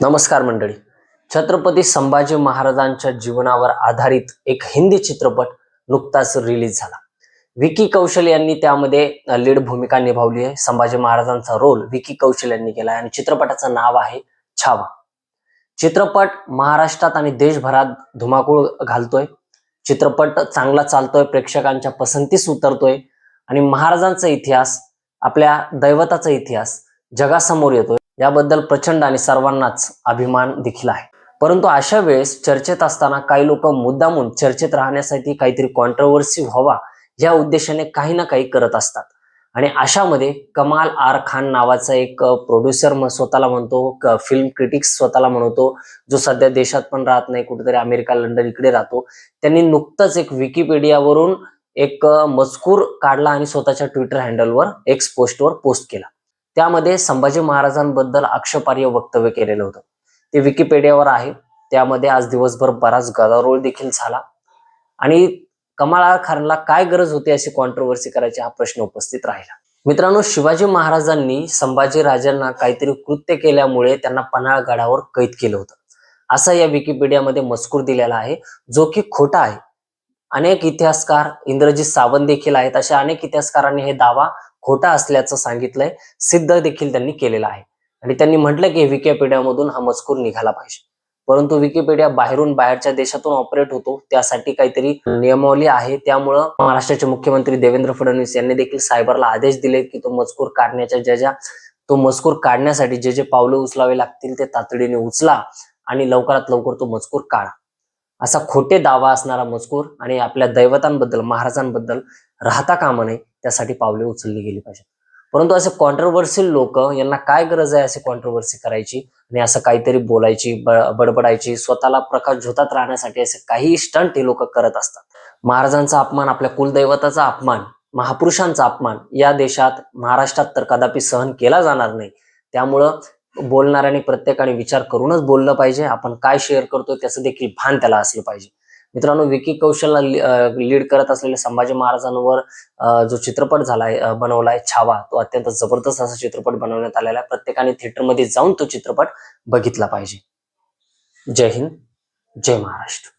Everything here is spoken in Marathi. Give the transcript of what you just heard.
नमस्कार मंडळी. छत्रपती संभाजी महाराजांच्या जीवनावर आधारित एक हिंदी चित्रपट नुकताच रिलीज झाला. विकी कौशल यांनी त्यामध्ये लीड भूमिका निभावली आहे. संभाजी महाराजांचा रोल विकी कौशल यांनी केला आहे आणि चित्रपटाचं नाव आहे छावा. चित्रपट महाराष्ट्रात आणि देशभरात धुमाकूळ घालतोय. चित्रपट चांगला चालतोय प्रेक्षकांच्या पसंतीस उतरतोय आणि महाराजांचा इतिहास आपल्या दैवताचा इतिहास जगासमोर येतोय. याबद्दल प्रचंड आणि सर्वांनाच अभिमान देखील आहे. परंतु अशा वेळेस चर्चेत असताना काही लोक मुद्दामून चर्चेत राहण्यासाठी काहीतरी कॉन्ट्रोवर्सी व्हावा या उद्देशाने काही ना काही करत असतात. आणि अशामध्ये कमाल आर खान नावाचा एक प्रोड्युसर स्वतःला म्हणतो फिल्म क्रिटिक्स स्वतःला म्हणतो जो सध्या देशात पण राहत नाही कुठेतरी अमेरिका लंडन इकडे राहतो. त्यांनी नुकतंच एक विकिपीडियावरून एक मजकूर काढला आणि स्वतःच्या ट्विटर हँडलवर एक्स पोस्टवर पोस्ट केला. त्यामध्ये संभाजी महाराजांबद्दल आक्षेपार्ह वक्तव्य केलेलं होतं. ते विकिपीडियावर आहे. त्यामध्ये आज दिवसभर बराच गदारोळ देखील झाला. आणि कमाल खानला काय गरज होती अशी कॉन्ट्रोवर्सी करायची हा प्रश्न उपस्थित राहिला. मित्रांनो शिवाजी महाराजांनी संभाजी राजांना काहीतरी कृत्य केल्यामुळे त्यांना पन्हाळगडावर कैद केलं होतं. असा या विकिपीडियामध्ये मजकूर दिलेला आहे. जो की खोटा आहे. अनेक इतिहासकार इंद्रजित सावंत देखील आहेत. अशा अनेक इतिहासकारांनी हे दावा खोटा असल्याचं सांगितलंय सिद्ध देखील त्यांनी केलेला आहे. आणि त्यांनी म्हटलं की विकिपीडियामधून हा मजकूर निघाला पाहिजे. परंतु विकिपीडिया बाहेरून बाहेरच्या देशातून ऑपरेट होतो त्यासाठी काहीतरी नियमावली आहे. त्यामुळं महाराष्ट्राचे मुख्यमंत्री देवेंद्र फडणवीस यांनी देखील सायबरला आदेश दिले की तो मजकूर काढण्याच्या ज्या ज्या तो मजकूर काढण्यासाठी जे जे पावलं उचलावे लागतील ते तातडीने उचला आणि लवकरात लवकर तो मजकूर काढा. असा खोटे दावा असणारा मजकूर आणि आपल्या दैवतांबद्दल महाराजांबद्दल राहता कामा नये. त्यासाठी पावले उचलली गेली पाहिजे परंतु असे कॉन्ट्रोवर्सियल लोक यांना काय गरज आहे असे कॉन्ट्रोवर्सी करायची? आणि असं काहीतरी बोलायची बडबडायची स्वतःला प्रकाश झोतात राहण्यासाठी असे काही स्टंट हे लोक करत असतात. महाराजांचा अपमान आपल्या कुलदैवताचा अपमान महापुरुषांचा अपमान या देशात महाराष्ट्रात तर कदापि सहन केला जाणार नाही. त्यामुळं बोलणाऱ्याने प्रत्येकाने विचार करूनच बोललं पाहिजे. आपण काय शेअर करतो त्याचं देखील भान त्याला असलं पाहिजे. मित्रांनो विकी कौशलला लीड करत असलेल्या संभाजी महाराजांवर जो चित्रपट झालाय बनवलाय छावा तो अत्यंत जबरदस्त असा चित्रपट बनवण्यात आलेला आहे. प्रत्येकाने थिएटरमध्ये जाऊन तो चित्रपट बघितला पाहिजे. जय हिंद जय महाराष्ट्र.